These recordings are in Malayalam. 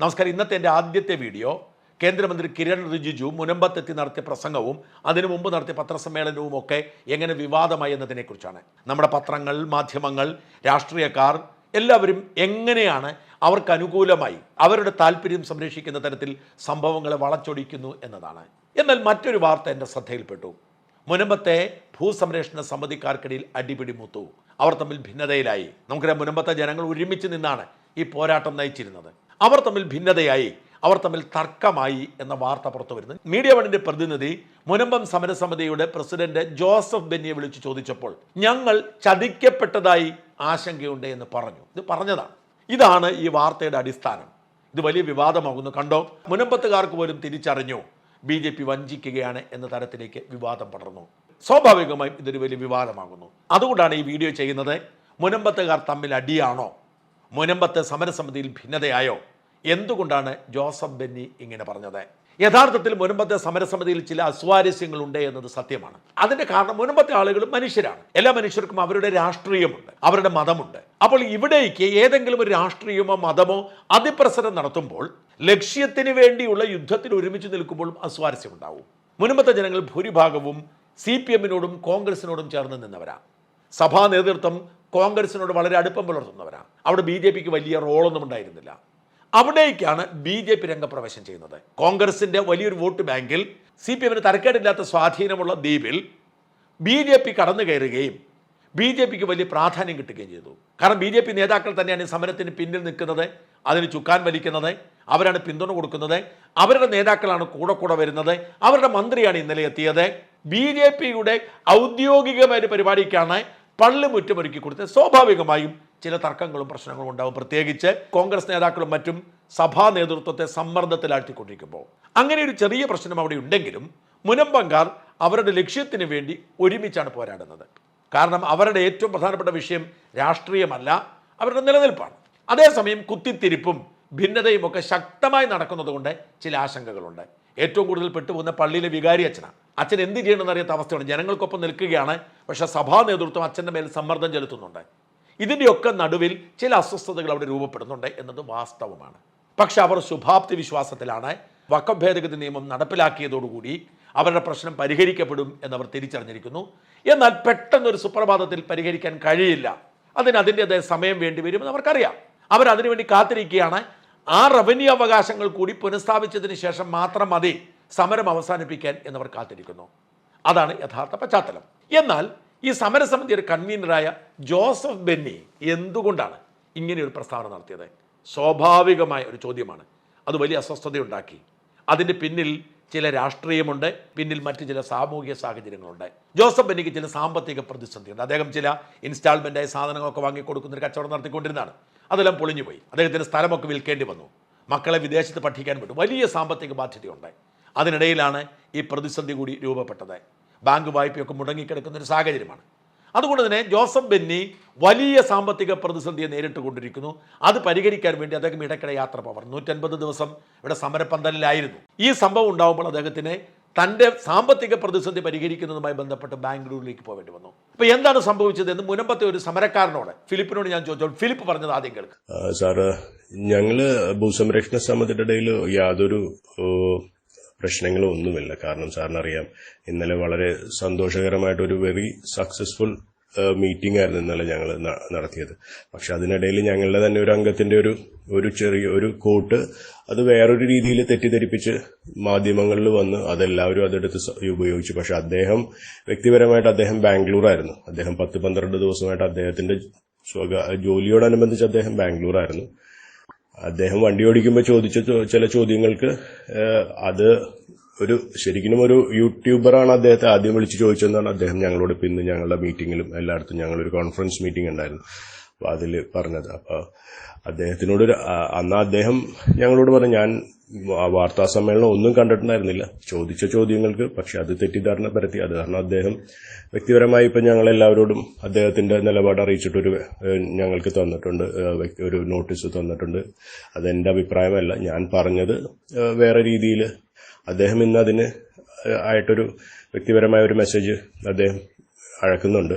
നമസ്കാരം. ഇന്നത്തെ എന്റെ ആദ്യത്തെ വീഡിയോ. കേന്ദ്രമന്ത്രി കിരൺ റിജിജു മുനമ്പത്തെത്തി നടത്തിയ പ്രസംഗവും അതിനു മുമ്പ് നടത്തിയ പത്രസമ്മേളനവും ഒക്കെ എങ്ങനെ വിവാദമായി എന്നതിനെക്കുറിച്ചാണ്. നമ്മുടെ പത്രങ്ങൾ മാധ്യമങ്ങൾ രാഷ്ട്രീയക്കാർ എല്ലാവരും എങ്ങനെയാണ് അവർക്ക് അനുകൂലമായി അവരുടെ താല്പര്യം സംരക്ഷിക്കുന്ന തരത്തിൽ സംഭവങ്ങളെ വളച്ചൊടിക്കുന്നു എന്നതാണ്. എന്നാൽ മറ്റൊരു വാർത്ത എന്റെ ശ്രദ്ധയിൽപ്പെട്ടു. മുനമ്പത്തെ ഭൂസംരക്ഷണ സമിതിക്കാർക്കിടയിൽ അടിപിടി മൂത്തു അവർ തമ്മിൽ ഭിന്നതയിലായി. നമുക്കറിയാം മുനമ്പത്തെ ജനങ്ങൾ ഒരുമിച്ച് നിന്നാണ് ഈ പോരാട്ടം നയിച്ചിരുന്നത്. അവർ തമ്മിൽ ഭിന്നതയായി അവർ തമ്മിൽ തർക്കമായി എന്ന വാർത്ത പുറത്തു വരുന്നു. മീഡിയ വണിന്റെ പ്രതിനിധി മുനമ്പം സമരസമിതിയുടെ പ്രസിഡന്റ് ജോസഫ് ബെന്നിയെ വിളിച്ചു ചോദിച്ചപ്പോൾ ഞങ്ങൾ ചതിക്കപ്പെട്ടതായി ആശങ്കയുണ്ട് എന്ന് പറഞ്ഞു. ഇത് പറഞ്ഞതാണ്. ഇതാണ് ഈ വാർത്തയുടെ അടിസ്ഥാനം. ഇത് വലിയ വിവാദമാകുന്നു. കണ്ടോ? മുനമ്പത്തുകാർക്ക് പോലും തിരിച്ചറിഞ്ഞു. ബി ജെ പി വഞ്ചിക്കുകയാണ് എന്ന തരത്തിലേക്ക് വിവാദം പടർന്നു. സ്വാഭാവികമായും ഇതൊരു വലിയ വിവാദമാകുന്നു. അതുകൊണ്ടാണ് ഈ വീഡിയോ ചെയ്യുന്നത്. മുനമ്പത്തുകാർ തമ്മിൽ അടിയാണോ? മുനമ്പത്ത് സമരസമിതിയിൽ ഭിന്നതയായോ? എന്തുകൊണ്ടാണ് ജോസഫ് ബെന്നി ഇങ്ങനെ പറഞ്ഞത്? യഥാർത്ഥത്തിൽ മുനമ്പത്തെ സമരസമിതിയിൽ ചില അസ്വാരസ്യങ്ങളുണ്ട് എന്നത് സത്യമാണ്. അതിന്റെ കാരണം മുനമ്പത്തെ ആളുകൾ മനുഷ്യരാണ്. എല്ലാ മനുഷ്യർക്കും അവരുടെ രാഷ്ട്രീയമുണ്ട് അവരുടെ മതമുണ്ട്. അപ്പോൾ ഇവിടേക്ക് ഏതെങ്കിലും ഒരു രാഷ്ട്രീയമോ മതമോ അതിപ്രസരം നടത്തുമ്പോൾ ലക്ഷ്യത്തിന് വേണ്ടിയുള്ള യുദ്ധത്തിൽ ഒരുമിച്ച് നിൽക്കുമ്പോഴും അസ്വാരസ്യം ഉണ്ടാവും ജനങ്ങൾ ഭൂരിഭാഗവും സി പി എമ്മിനോടും കോൺഗ്രസിനോടും ചേർന്ന് നിന്നവരാണ് സഭാ നേതൃത്വം കോൺഗ്രസിനോട് വളരെ അടുപ്പം പുലർത്തുന്നവരാണ് അവിടെ ബി ജെ പിക്ക് വലിയ റോളൊന്നും ഉണ്ടായിരുന്നില്ല. അവിടേക്കാണ് ബി ജെ പി രംഗപ്രവേശം ചെയ്യുന്നത്. കോൺഗ്രസിന്റെ വലിയൊരു വോട്ട് ബാങ്കിൽ സി പി എമ്മിന് തരക്കേടില്ലാത്ത സ്വാധീനമുള്ള ദ്വീപിൽ ബി ജെ പി കടന്നു കയറുകയും ബി ജെ പിക്ക് വലിയ പ്രാധാന്യം കിട്ടുകയും ചെയ്തു. കാരണം ബി ജെ പി നേതാക്കൾ തന്നെയാണ് ഈ സമരത്തിന് പിന്നിൽ നിൽക്കുന്നത് അതിന് ചുക്കാൻ വലിക്കുന്നത് അവരാണ് പിന്തുണ കൊടുക്കുന്നത് അവരുടെ നേതാക്കളാണ് കൂടെ കൂടെ വരുന്നത് അവരുടെ മന്ത്രിയാണ് ഇന്നലെ എത്തിയത്. ബി ജെ പിയുടെ ഔദ്യോഗികമായ ഒരു പരിപാടിക്കാണ് പള്ളിമുറ്റമൊരുക്കി കൊടുത്ത് സ്വാഭാവികമായും ചില തർക്കങ്ങളും പ്രശ്നങ്ങളും ഉണ്ടാവും. പ്രത്യേകിച്ച് കോൺഗ്രസ് നേതാക്കളും മറ്റും സഭാ നേതൃത്വത്തെ സമ്മർദ്ദത്തിലാഴ്ത്തിക്കൊണ്ടിരിക്കുമ്പോൾ. അങ്ങനെ ഒരു ചെറിയ പ്രശ്നം അവിടെ ഉണ്ടെങ്കിലും മുനമ്പങ്കാർ അവരുടെ ലക്ഷ്യത്തിന് വേണ്ടി ഒരുമിച്ചാണ് പോരാടുന്നത്. കാരണം അവരുടെ ഏറ്റവും പ്രധാനപ്പെട്ട വിഷയം രാഷ്ട്രീയമല്ല അവരുടെ നിലനിൽപ്പാണ്. അതേസമയം കുത്തിത്തിരിപ്പും ഭിന്നതയും ഒക്കെ ശക്തമായി നടക്കുന്നതുകൊണ്ട് ചില ആശങ്കകളുണ്ട്. ഏറ്റവും കൂടുതൽ പെട്ടുപോകുന്ന പള്ളിയിലെ വികാരി അച്ഛനാണ് അച്ഛൻ എന്ത് ചെയ്യണമെന്ന് അറിയാത്ത അവസ്ഥയാണ്. ജനങ്ങൾക്കൊപ്പം നിൽക്കുകയാണ്. പക്ഷെ സഭാ നേതൃത്വം അച്ഛന്റെ മേൽ സമ്മർദ്ദം ചെലുത്തുന്നുണ്ട്. ഇതിന്റെയൊക്കെ നടുവിൽ ചില അസ്വസ്ഥതകൾ അവിടെ രൂപപ്പെടുന്നുണ്ട് എന്നത് വാസ്തവമാണ്. പക്ഷെ അവർ ശുഭാപ്തി വിശ്വാസത്തിലാണ്. വക്കം ഭേദഗതി നിയമം നടപ്പിലാക്കിയതോടുകൂടി അവരുടെ പ്രശ്നം പരിഹരിക്കപ്പെടും എന്നവർ തിരിച്ചറിഞ്ഞിരിക്കുന്നു. എന്നാൽ പെട്ടെന്നൊരു സുപ്രഭാതത്തിൽ പരിഹരിക്കാൻ കഴിയില്ല. അതിന് അതിന്റെതായ സമയം വേണ്ടി വരുമെന്ന് അവർക്കറിയാം. അവർ അതിനുവേണ്ടി കാത്തിരിക്കുകയാണ്. ആ റവന്യൂ അവകാശങ്ങൾ കൂടി പുനഃസ്ഥാപിച്ചതിന് ശേഷം മാത്രം മതി സമരം അവസാനിപ്പിക്കാൻ എന്നവർ കാത്തിരിക്കുന്നു. അതാണ് യഥാർത്ഥ പശ്ചാത്തലം. എന്നാൽ ഈ സമരസമിതിയുടെ കൺവീനറായ ജോസഫ് ബെന്നി എന്തുകൊണ്ടാണ് ഇങ്ങനെ ഒരു പ്രസ്താവന നടത്തിയത്? സ്വാഭാവികമായ ഒരു ചോദ്യമാണ്. അത് വലിയ അസ്വസ്ഥതയുണ്ടാക്കി. അതിന്റെ പിന്നിൽ ചില രാഷ്ട്രീയമുണ്ട് പിന്നിൽ മറ്റ് ചില സാമൂഹിക സാഹചര്യങ്ങളുണ്ട്. ജോസഫ് ബെന്നിക്ക് ചില സാമ്പത്തിക പ്രതിസന്ധിയുണ്ട്. അദ്ദേഹം ചില ഇൻസ്റ്റാൾമെന്റായി സാധനങ്ങളൊക്കെ വാങ്ങിക്കൊടുക്കുന്ന ഒരു കച്ചവടം നടത്തിക്കൊണ്ടിരുന്നതാണ്. അതെല്ലാം പൊളിഞ്ഞുപോയി. അദ്ദേഹത്തിന് സ്ഥലമൊക്കെ വിൽക്കേണ്ടി വന്നു. മക്കളെ വിദേശത്ത് പഠിക്കാൻ വിട്ടു. വലിയ സാമ്പത്തിക ബാധ്യതയുണ്ട്. അതിനിടയിലാണ് ഈ പ്രതിസന്ധി കൂടി രൂപപ്പെട്ടത്. ബാങ്ക് വായ്പയൊക്കെ മുടങ്ങിക്കിടക്കുന്ന ഒരു സാഹചര്യമാണ്. അതുകൊണ്ട് തന്നെ ജോസഫ് ബെന്നി വലിയ സാമ്പത്തിക പ്രതിസന്ധിയെ നേരിട്ട് കൊണ്ടിരിക്കുന്നു. അത് പരിഹരിക്കാൻ വേണ്ടി അദ്ദേഹം ഇടയ്ക്കിടെ യാത്ര പോവാർ നൂറ്റൻപത് ദിവസം ഇവിടെ സമരപ്പന്തലിലായിരുന്നു. ഈ സംഭവം ഉണ്ടാകുമ്പോൾ അദ്ദേഹത്തിന് തന്റെ സാമ്പത്തിക പ്രതിസന്ധി പരിഹരിക്കുന്നതുമായി ബന്ധപ്പെട്ട് ബാംഗ്ലൂരിലേക്ക് പോകേണ്ടി വന്നു. അപ്പോൾ എന്താണ് സംഭവിച്ചത് എന്ന് മുനമ്പത്തെ ഒരു സമരക്കാരനോട് ഫിലിപ്പിനോട് ഞാൻ ചോദിച്ചോ ഫിലിപ്പ് പറഞ്ഞത് ആദ്യം കേൾക്കും. സാറ് ഞങ്ങൾ ഭൂസംരക്ഷണ സമിതിയുടെ ഇടയിൽ യാതൊരു പ്രശ്നങ്ങളും ഒന്നുമില്ല കാരണം സാറിനറിയാം ഇന്നലെ വളരെ സന്തോഷകരമായിട്ട് ഒരു വെരി സക്സസ്ഫുൾ മീറ്റിംഗ് ആയിരുന്നു ഇന്നലെ ഞങ്ങൾ നടത്തിയത്. പക്ഷെ അതിനിടയിൽ ഞങ്ങളുടെ തന്നെ ഒരു അംഗത്തിന്റെ ഒരു ഒരു ചെറിയ ഒരു കോട്ട് അത് വേറൊരു രീതിയിൽ തെറ്റിദ്ധരിപ്പിച്ച് മാധ്യമങ്ങളിൽ വന്ന് അതെല്ലാവരും അതെടുത്ത് ഉപയോഗിച്ചു. പക്ഷെ അദ്ദേഹം വ്യക്തിപരമായിട്ട് അദ്ദേഹം ബാംഗ്ലൂർ ആയിരുന്നു അദ്ദേഹം പത്ത് പന്ത്രണ്ട് ദിവസമായിട്ട് അദ്ദേഹത്തിന്റെ ജോലിയോടനുബന്ധിച്ച് അദ്ദേഹം ബാംഗ്ലൂരായിരുന്നു. അദ്ദേഹം വണ്ടി ഓടിക്കുമ്പോൾ ചോദിച്ച ചില ചോദ്യങ്ങൾക്ക് അത് ഒരു ശരിക്കും ഒരു യൂട്യൂബറാണ് അദ്ദേഹത്തെ ആദ്യം വിളിച്ച് ചോദിച്ചതെന്നാണ് അദ്ദേഹം ഞങ്ങളോട് പിന്നെ ഞങ്ങളുടെ മീറ്റിങ്ങിലും എല്ലായിടത്തും ഞങ്ങളൊരു കോൺഫറൻസ് മീറ്റിംഗ് ഉണ്ടായിരുന്നു. അപ്പോൾ അതിൽ പറഞ്ഞത്. അപ്പോൾ അദ്ദേഹത്തിനോട് അന്ന് അദ്ദേഹം ഞങ്ങളോട് പറഞ്ഞു ഞാൻ വാർത്താ സമ്മേളനം ഒന്നും കണ്ടിട്ടുണ്ടായിരുന്നില്ല. ചോദിച്ച ചോദ്യങ്ങൾക്ക് പക്ഷെ അത് തെറ്റിദ്ധാരണ പരത്തി. അത് കാരണം അദ്ദേഹം വ്യക്തിപരമായി ഇപ്പം ഞങ്ങളെല്ലാവരോടും അദ്ദേഹത്തിന്റെ നിലപാട് അറിയിച്ചിട്ടൊരു ഞങ്ങൾക്ക് തന്നിട്ടുണ്ട്. ഒരു നോട്ടീസ് തന്നിട്ടുണ്ട്. അതെന്റെ അഭിപ്രായമല്ല. ഞാൻ പറഞ്ഞത് വേറെ രീതിയിൽ അദ്ദേഹം ഇന്ന് അതിന് ആയിട്ടൊരു വ്യക്തിപരമായ ഒരു മെസ്സേജ് അദ്ദേഹം അഴക്കുന്നുണ്ട്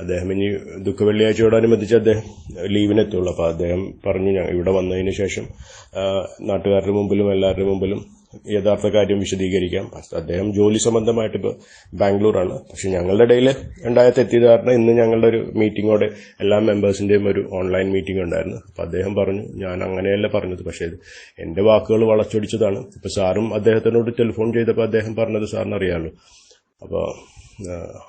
അദ്ദേഹം ഇനി ദുഃഖ വെള്ളിയാഴ്ചയോടനുബന്ധിച്ച് അദ്ദേഹം ലീവിനെത്തുള്ളൂ അപ്പോൾ അദ്ദേഹം പറഞ്ഞു ഞാൻ ഇവിടെ വന്നതിന് ശേഷം നാട്ടുകാരുടെ മുമ്പിലും എല്ലാവരുടെ മുമ്പിലും യഥാർത്ഥ കാര്യം വിശദീകരിക്കാം. അദ്ദേഹം ജോലി സംബന്ധമായിട്ട് ഇപ്പോൾ ബാംഗ്ലൂരാണ്. പക്ഷെ ഞങ്ങളുടെ ഇടയിൽ ഉണ്ടായ തെറ്റിദ്ധാരണ ഇന്ന് ഞങ്ങളുടെ ഒരു മീറ്റിങ്ങോടെ എല്ലാ മെമ്പേഴ്സിന്റെയും ഒരു ഓൺലൈൻ മീറ്റിംഗ് ഉണ്ടായിരുന്നു. അപ്പൊ അദ്ദേഹം പറഞ്ഞു ഞാൻ അങ്ങനെയല്ല പറഞ്ഞത്. പക്ഷേ എന്റെ വാക്കുകൾ വളച്ചൊടിച്ചതാണ്. ഇപ്പൊ സാറും അദ്ദേഹത്തിനോട് ടെലിഫോൺ ചെയ്തപ്പോൾ അദ്ദേഹം പറഞ്ഞത് സാറിന് അറിയാമല്ലോ. അപ്പോൾ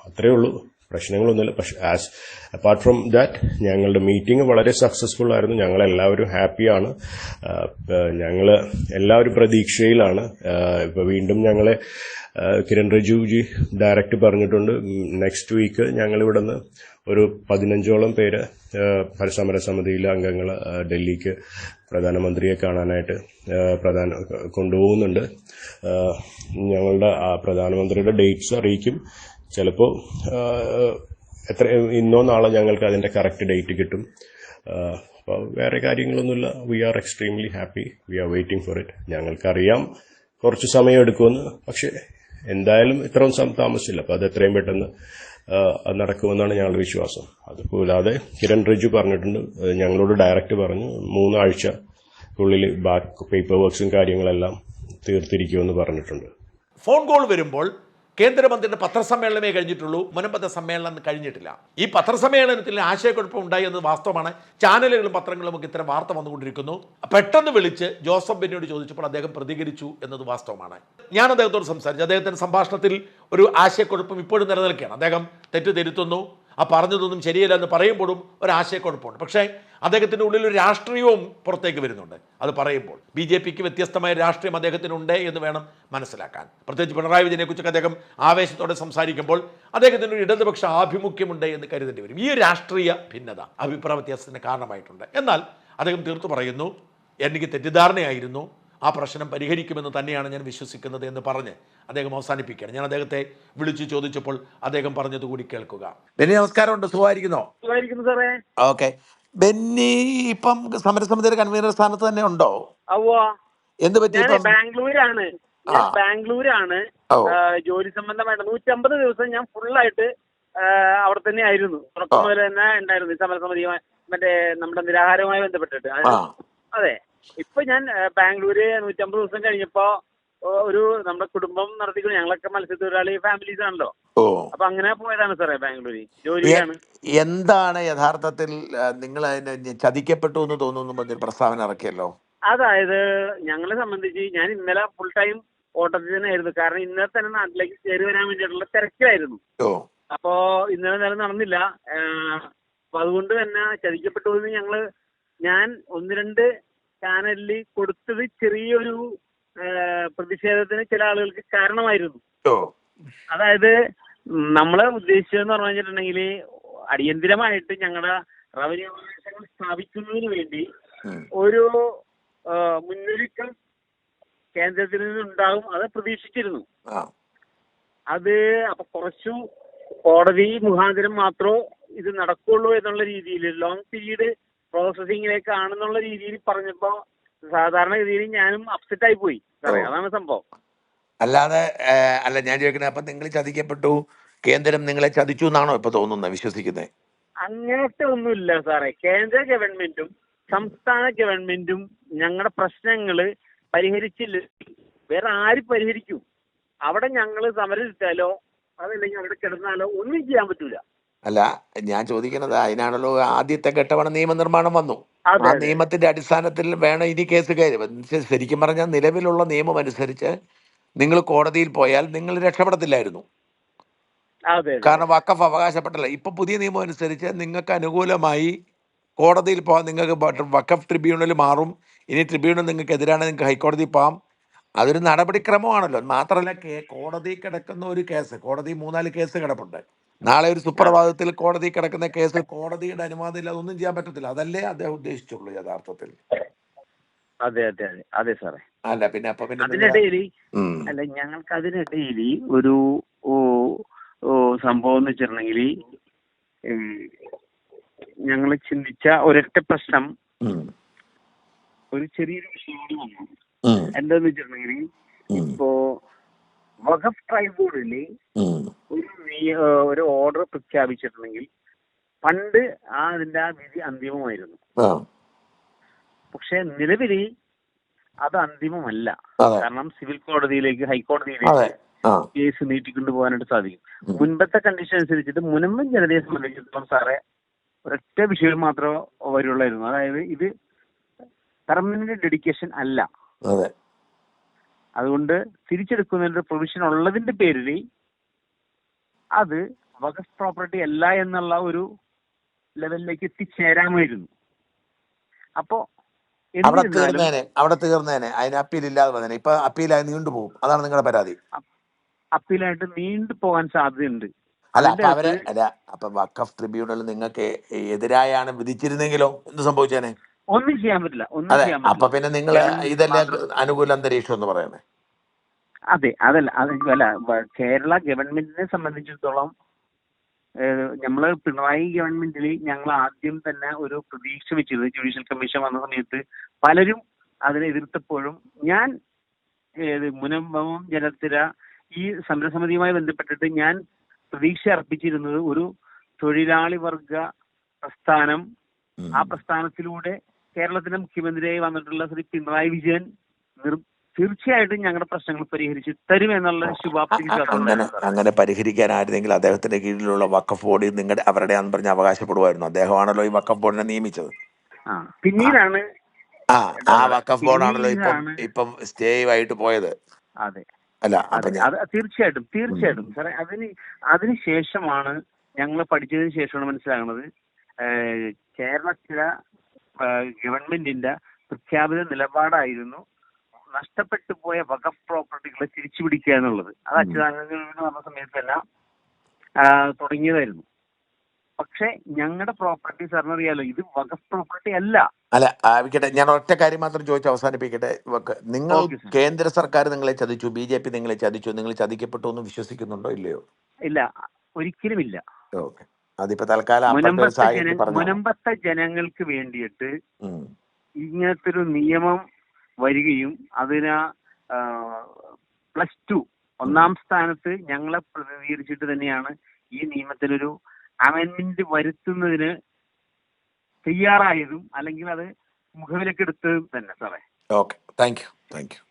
അത്രയേ ഉള്ളൂ. പ്രശ്നങ്ങളൊന്നുമില്ല. പക്ഷെ ആസ് അപ്പാർട്ട് ഫ്രം ദാറ്റ് ഞങ്ങളുടെ മീറ്റിംഗ് വളരെ സക്സസ്ഫുൾ ആയിരുന്നു. ഞങ്ങൾ എല്ലാവരും ഹാപ്പിയാണ് ഞങ്ങൾ എല്ലാവരും പ്രതീക്ഷയിലാണ്. ഇപ്പൊ വീണ്ടും ഞങ്ങളെ കിരൺ റിജുജി ഡയറക്റ്റ് പറഞ്ഞിട്ടുണ്ട്. നെക്സ്റ്റ് വീക്ക് ഞങ്ങൾ ഇവിടുന്ന് ഒരു പതിനഞ്ചോളം പേര് സമരസമിതിയിലെ അംഗങ്ങൾ ഡൽഹിക്ക് പ്രധാനമന്ത്രിയെ കാണാനായിട്ട് പ്രധാന കൊണ്ടുപോകുന്നുണ്ട്. ഞങ്ങളുടെ പ്രധാനമന്ത്രിയുടെ ഡേറ്റ്സ് അറിയിക്കും. ചിലപ്പോൾ എത്ര ഇന്നോ നാളെ ഞങ്ങൾക്ക് അതിന്റെ കറക്റ്റ് ഡേറ്റ് കിട്ടും. അപ്പോൾ വേറെ കാര്യങ്ങളൊന്നുമില്ല. We are extremely happy we are waiting for it ഞങ്ങൾക്കറിയാം. കുറച്ച് സമയം എടുക്കുമെന്ന്. പക്ഷേ എന്തായാലും ഇത്രയും താമസിച്ചില്ല. അപ്പോൾ അത് എത്രയും പെട്ടെന്ന് നടക്കുമെന്നാണ് ഞങ്ങളുടെ വിശ്വാസം. അതുകൂടാതെ കിരൺ റിജു പറഞ്ഞിട്ടുണ്ട്. ഞങ്ങളോട് ഡയറക്റ്റ് പറഞ്ഞു. മൂന്നാഴ്ച ഉള്ളിൽ ബാക്ക് പേപ്പർ വർക്ക്സും കാര്യങ്ങളെല്ലാം തീർത്തിരിക്കുമെന്ന് പറഞ്ഞിട്ടുണ്ട്. ഫോൺ കോൾ വരുമ്പോൾ കേന്ദ്രമന്ത്രിയുടെ പത്രസമ്മേളനമേ കഴിഞ്ഞിട്ടുള്ളൂ. മുനമ്പത്തെ സമ്മേളനം കഴിഞ്ഞിട്ടില്ല. ഈ പത്രസമ്മേളനത്തിൽ ആശയക്കുഴപ്പം ഉണ്ടായി എന്നത് വാസ്തവമാണ്. ചാനലുകളും പത്രങ്ങളും ഒക്കെ ഇത്തരം വാർത്ത വന്നുകൊണ്ടിരിക്കുന്നു. പെട്ടെന്ന് വിളിച്ച് ജോസഫ് ബെന്നിയോട് ചോദിച്ചപ്പോൾ അദ്ദേഹം പ്രതികരിച്ചു എന്നത് വാസ്തവമാണ്. ഞാൻ അദ്ദേഹത്തോട് സംസാരിച്ചു. അദ്ദേഹത്തിന്റെ സംഭാഷണത്തിൽ ഒരു ആശയക്കുഴപ്പം ഇപ്പോഴും നിലനിൽക്കുകയാണ്. അദ്ദേഹം തെറ്റ് തിരുത്തുന്നു. ആ പറഞ്ഞതൊന്നും ശരിയല്ല എന്ന് പറയുമ്പോഴും ഒരാശയക്കുഴപ്പമുണ്ട്. പക്ഷേ അദ്ദേഹത്തിന്റെ ഉള്ളിൽ ഒരു രാഷ്ട്രീയവും പുറത്തേക്ക് വരുന്നുണ്ട്. അത് പറയുമ്പോൾ ബി ജെ പിക്ക് വ്യത്യസ്തമായ രാഷ്ട്രീയം അദ്ദേഹത്തിനുണ്ട് എന്ന് വേണം മനസ്സിലാക്കാൻ. പ്രത്യേകിച്ച് പിണറായി വിജയനെക്കുറിച്ചൊക്കെ അദ്ദേഹം ആവേശത്തോടെ സംസാരിക്കുമ്പോൾ അദ്ദേഹത്തിന് ഒരു ഇടതുപക്ഷ ആഭിമുഖ്യമുണ്ട് എന്ന് കരുതേണ്ടി വരും. ഈ രാഷ്ട്രീയ ഭിന്നത അഭിപ്രായ വ്യത്യാസത്തിന് കാരണമായിട്ടുണ്ട്. എന്നാൽ അദ്ദേഹം തീർത്തു പറയുന്നു എനിക്ക് തെറ്റിദ്ധാരണയായിരുന്നു. ആ പ്രശ്നം പരിഹരിക്കുമെന്ന് തന്നെയാണ് ഞാൻ വിശ്വസിക്കുന്നത് എന്ന് പറഞ്ഞ് അദ്ദേഹം അവസാനിപ്പിക്കുകയാണ്. ഞാൻ അദ്ദേഹത്തെ വിളിച്ചു ചോദിച്ചപ്പോൾ അദ്ദേഹം പറഞ്ഞത് കൂടി കേൾക്കുക. ബെന്നി നമസ്കാരമുണ്ട്. സുഖമായിരിക്കുന്നോ? സുഖമായിരിക്കുന്നു സാറേ. ഓക്കെ. ബെന്നി ഇപ്പം സമരസമിതിയുടെ കൺവീനർ സ്ഥാനത്ത് തന്നെ ഉണ്ടോ? എന്ത് പറ്റി ബാംഗ്ലൂരാണ്. ബാംഗ്ലൂരാണ്. ജോലി സംബന്ധമായിട്ട് നൂറ്റമ്പത് ദിവസം ഞാൻ ഫുള്ളായിട്ട് അവിടെ തന്നെ ആയിരുന്നു തുടക്കം. മുതൽ തന്നെ ഉണ്ടായിരുന്നു ഈ സമരസമിതിയുമായി മറ്റേ നമ്മുടെ നിരാഹാരവുമായി ബന്ധപ്പെട്ടിട്ട്. അതെ. ഇപ്പൊ ഞാൻ ബാംഗ്ലൂര് നൂറ്റമ്പത് ദിവസം കഴിഞ്ഞപ്പോ ഒരു നമ്മുടെ കുടുംബം നടത്തിക്കൊണ്ട് ഞങ്ങളൊക്കെ മത്സ്യത്തൊഴിലാളി ഫാമിലീസ് ആണല്ലോ. അപ്പൊ അങ്ങനെ പോയതാണ് സാറേ ബാംഗ്ലൂര്. ജോലിയാണ് എന്താണ് യഥാർത്ഥത്തിൽ നിങ്ങൾ അതിനെ ചതിക്കപ്പെട്ടു എന്ന് തോന്നുന്നു പറഞ്ഞൊരു പ്രസ്താവന ഇറക്കിയല്ലോ? അതായത് ഞങ്ങളെ സംബന്ധിച്ച് ഞാൻ ഇന്നലെ ഫുൾ ടൈം ഓട്ടത്തിൽ തന്നെ ആയിരുന്നു. കാരണം ഇന്നലെ തന്നെ നാട്ടിലേക്ക് കയറി വരാൻ വേണ്ടിയിട്ടുള്ള തിരക്കിലായിരുന്നു. അപ്പോ ഇന്നലെ നേരം നടന്നില്ല. അപ്പൊ അതുകൊണ്ട് തന്നെ ചതിക്കപ്പെട്ടു എന്ന് ഞങ്ങൾ ഞാൻ ഒന്ന് രണ്ട് ചാനലിൽ കൊടുത്തത് ചെറിയൊരു പ്രതിഷേധത്തിന് ചില ആളുകൾക്ക് കാരണമായിരുന്നു. അതായത് നമ്മളെ ഉദ്ദേശിച്ചതെന്ന് പറഞ്ഞു കഴിഞ്ഞിട്ടുണ്ടെങ്കിൽ അടിയന്തിരമായിട്ട് ഞങ്ങളുടെ റവന്യൂ അവകാശങ്ങൾ സ്ഥാപിക്കുന്നതിന് വേണ്ടി ഒരു മുന്നൊരുക്കം കേന്ദ്രത്തിൽ നിന്നുണ്ടാകും അത് പ്രതീക്ഷിച്ചിരുന്നു. അത് അപ്പൊ കുറച്ചു കോടതി മുഖാന്തരം മാത്രമേ ഇത് നടക്കുള്ളൂ എന്നുള്ള രീതിയിൽ ലോങ് പീരീഡ് പ്രോസസ്സിങ്ങിലേക്കാണെന്നുള്ള രീതിയിൽ പറഞ്ഞപ്പോ സാധാരണ രീതിയിൽ ഞാനും അപ്സെറ്റ് ആയി പോയി. അതാണ് സംഭവം. അല്ലാതെ അല്ല ഞാൻ ചോദിക്കുന്നത് അപ്പൊ നിങ്ങൾ ചതിക്കപ്പെട്ടു കേന്ദ്രം നിങ്ങളെ ചതിച്ചു എന്നാണോ ഇപ്പൊ തോന്നുന്നത് വിശ്വസിക്കുന്നത്? അങ്ങനത്തെ ഒന്നുമില്ല സാറേ. കേന്ദ്ര ഗവൺമെന്റും സംസ്ഥാന ഗവൺമെന്റും ഞങ്ങളുടെ പ്രശ്നങ്ങൾ പരിഹരിച്ചില്ല. വേറെ ആര് പരിഹരിക്കും? അവിടെ ഞങ്ങൾ സമരമിട്ടാലോ അതല്ലെങ്കിൽ അവിടെ കിടന്നാലോ ഒന്നും ചെയ്യാൻ പറ്റൂല. അല്ല ഞാൻ ചോദിക്കുന്നത് അതിനാണല്ലോ ആദ്യത്തെ ഘട്ടമാണ് നിയമനിർമ്മാണം വന്നു. ആ നിയമത്തിന്റെ അടിസ്ഥാനത്തിൽ വേണം ഇനി കേസ് കയറി. ശരിക്കും പറഞ്ഞാൽ നിലവിലുള്ള നിയമം അനുസരിച്ച് നിങ്ങൾ കോടതിയിൽ പോയാൽ നിങ്ങൾ രക്ഷപ്പെടത്തില്ലായിരുന്നു. കാരണം വക്കഫ് അവകാശപ്പെട്ടല്ല. ഇപ്പൊ പുതിയ നിയമം അനുസരിച്ച് നിങ്ങൾക്ക് അനുകൂലമായി കോടതിയിൽ പോകാൻ നിങ്ങൾക്ക് വക്കഫ് ട്രിബ്യൂണൽ മാറും. ഇനി ട്രിബ്യൂണൽ നിങ്ങൾക്ക് എതിരാണ് നിങ്ങൾക്ക് ഹൈക്കോടതി പോകാം അതൊരു നടപടിക്രമമാണല്ലോ. മാത്രമല്ല കോടതി കിടക്കുന്ന ഒരു കേസ്. കോടതി മൂന്നാൽ കേസ് കിടപ്പുണ്ട്. നാളെ ഒരു സുപ്രഭാതത്തിൽ കോടതി കിടക്കുന്ന കേസ് കോടതിയുടെ അനുവാദം ഇല്ല അതൊന്നും ചെയ്യാൻ പറ്റത്തില്ല. അതല്ലേ അദ്ദേഹം ഉദ്ദേശിച്ചുള്ളൂ യഥാർത്ഥത്തിൽ. അതെ അതെ അതെ. അതെ സാറേ. അല്ല പിന്നെ അപ്പൊ പിന്നെ അതിനിടയിൽ അല്ല ഞങ്ങൾക്ക് അതിനിടയിൽ ഒരു സംഭവം എന്ന് വെച്ചിട്ടുണ്ടെങ്കിൽ ഞങ്ങൾ ചിന്തിച്ച ഒരൊറ്റ പ്രശ്നം ഒരു ചെറിയൊരു വിഷയമാണ് വന്നു. എന്താന്ന് വെച്ചിട്ടുണ്ടെങ്കിൽ ഇപ്പോ വഖഫ് ട്രൈബ്യൂണലിൽ ഉം. ഒരു ഓർഡർ പ്രഖ്യാപിച്ചിട്ടുണ്ടെങ്കിൽ പണ്ട് ആ അതിന്റെ ആ വിധി അന്തിമമായിരുന്നു. പക്ഷെ നിലവിൽ അത് അന്തിമമല്ല. കാരണം സിവിൽ കോടതിയിലേക്ക് ഹൈക്കോടതിയിലേക്ക് കേസ് നീട്ടിക്കൊണ്ടു പോകാനായിട്ട് സാധിക്കും. മുൻപത്തെ കണ്ടീഷൻ അനുസരിച്ചിട്ട് മുനമ്പൻ ജനതയെ സംബന്ധിച്ചിടത്തോളം സാറേ ഒരൊറ്റ വിഷയം മാത്രമേ വരുള്ളായിരുന്നു. അതായത് ഇത് പെർമനന്റ് ഡെഡിക്കേഷൻ അല്ല. അതുകൊണ്ട് തിരിച്ചെടുക്കുന്നതിന്റെ പ്രൊവിഷൻ ഉള്ളതിന്റെ പേരിൽ അത് വഖഫ് പ്രോപ്പർട്ടി അല്ല എന്നുള്ള ഒരു ലെവലിലേക്ക് എത്തിച്ചേരാമായിരുന്നു. അപ്പോ അവിടെ തീർന്നേനെ അവിടെ തീർന്നേനെ. അതിന് അപ്പീൽ ഇല്ലാതെ വന്നേനെ. ഇപ്പൊ അപ്പീലായി നീണ്ടുപോകും അതാണ് നിങ്ങളുടെ പരാതി. അപ്പീലായിട്ട് നീണ്ടു പോകാൻ സാധ്യതയുണ്ട്. അല്ല അപ്പൊ അവർ അല്ല അപ്പൊ വഖഫ് ട്രിബ്യൂണൽ നിങ്ങൾക്ക് എതിരായാണ് വിധിച്ചിരുന്നെങ്കിലോ? എന്ത് സംഭവിച്ചേനെ? ഒന്നും ചെയ്യാൻ പറ്റില്ല. ഒന്നും ചെയ്യാൻ അപ്പൊ പിന്നെ നിങ്ങൾ ഇതല്ലേ അനുകൂല അന്തരീക്ഷം എന്ന് പറയുന്നത് അതെ അതല്ല അത് അല്ല കേരള ഗവൺമെന്റിനെ സംബന്ധിച്ചിടത്തോളം ഏഹ്, നമ്മൾ പിണറായി ഗവൺമെന്റിൽ ഞങ്ങൾ ആദ്യം തന്നെ ഒരു പ്രതീക്ഷ വെച്ചിരുന്നു ജുഡീഷ്യൽ കമ്മീഷൻ വന്ന സമയത്ത് പലരും അതിനെ എതിർത്തപ്പോഴും ഞാൻ മുനമ്പവും ജലത്തിര ഈ സമരസമിതിയുമായി ബന്ധപ്പെട്ടിട്ട് ഞാൻ പ്രതീക്ഷ അർപ്പിച്ചിരുന്നത് ഒരു തൊഴിലാളി വർഗ പ്രസ്ഥാനം. ആ പ്രസ്ഥാനത്തിലൂടെ കേരളത്തിന്റെ മുഖ്യമന്ത്രിയായി വന്നിട്ടുള്ള ശ്രീ പിണറായി വിജയൻ നിർ- തീർച്ചയായിട്ടും ഞങ്ങളുടെ പ്രശ്നങ്ങൾ പരിഹരിച്ചു തരും എന്നുള്ള ശുഭാപ്തി അ- അ- അങ്ങനെ പരിഹരിക്കാൻ ആയിരുന്നെങ്കിൽ അങ്ങനെ പരിഹരിക്കാനായിരുന്നെങ്കിൽ അദ്ദേഹത്തിന്റെ കീഴിലുള്ള വക്കഫ് ബോർഡ് നിങ്ങളുടെ അവരുടെ ആണെന്ന് പറഞ്ഞ് അവകാശപ്പെടുമായിരുന്നു അദ്ദേഹമാണല്ലോ ഈ വക്കഫ് ബോർഡിനെ നിയമിച്ചത്. പിന്നീടാണ് ആ ആ വക്കഫ് ബോർഡാണല്ലോ ഇപ്പം ഇപ്പൊ സ്റ്റേ ആയിട്ട് പോയത്. അതെ. അല്ല തീർച്ചയായിട്ടും തീർച്ചയായിട്ടും. സാറേ അതിന് അതിന് ശേഷമാണ് ഞങ്ങൾ പഠിച്ചതിന് ശേഷമാണ് മനസ്സിലാകുന്നത് കേരളത്തിലെ ഗവൺമെന്റിന്റെ പ്രഖ്യാപിത നിലപാടായിരുന്നു നഷ്ടപ്പെട്ടു പോയ വക പ്രോപ്പർട്ടികളെ തിരിച്ചു പിടിക്കുക എന്നുള്ളത്. അത് അച്യുതാനന്ദൻ വന്ന സമയത്തെല്ലാം തുടങ്ങിയതായിരുന്നു. പക്ഷെ ഞങ്ങളുടെ പ്രോപ്പർട്ടി സാറിനറിയാലോ ഇത് വക പ്രോപ്പർട്ടി അല്ല. അല്ല ആവിക്കട്ടെ ഞാൻ ഒറ്റ കാര്യം മാത്രം ചോദിച്ച് അവസാനിപ്പിക്കട്ടെ. നിങ്ങൾ ഓക്കെ സാർ. കേന്ദ്ര സർക്കാർ നിങ്ങളെ ചതിച്ചു ബി ജെ പി നിങ്ങളെ ചതിച്ചു നിങ്ങൾ ചതിക്കപ്പെട്ടു എന്ന് വിശ്വസിക്കുന്നുണ്ടോ ഇല്ലയോ? ഇല്ല ഒരിക്കലും ഇല്ല ഓക്കെ. അതിപ്പോ തൽക്കാലം ഒരു മുനമ്പത്തെ ജനങ്ങൾക്ക് വേണ്ടിയിട്ട് ഇങ്ങനത്തെ ഒരു നിയമം വരികയും അതിന് പ്ലസ് ടു ഒന്നാം സ്ഥാനത്ത് ഞങ്ങളെ പ്രതിനിധീകരിച്ചിട്ട് തന്നെയാണ് ഈ നിയമത്തിനൊരു അമെന്റ്മെന്റ് വരുത്തുന്നതിന് തയ്യാറായതും അല്ലെങ്കിൽ അത് മുഖവിലക്കെടുത്തതും തന്നെ സാറേ. Okay thank you thank you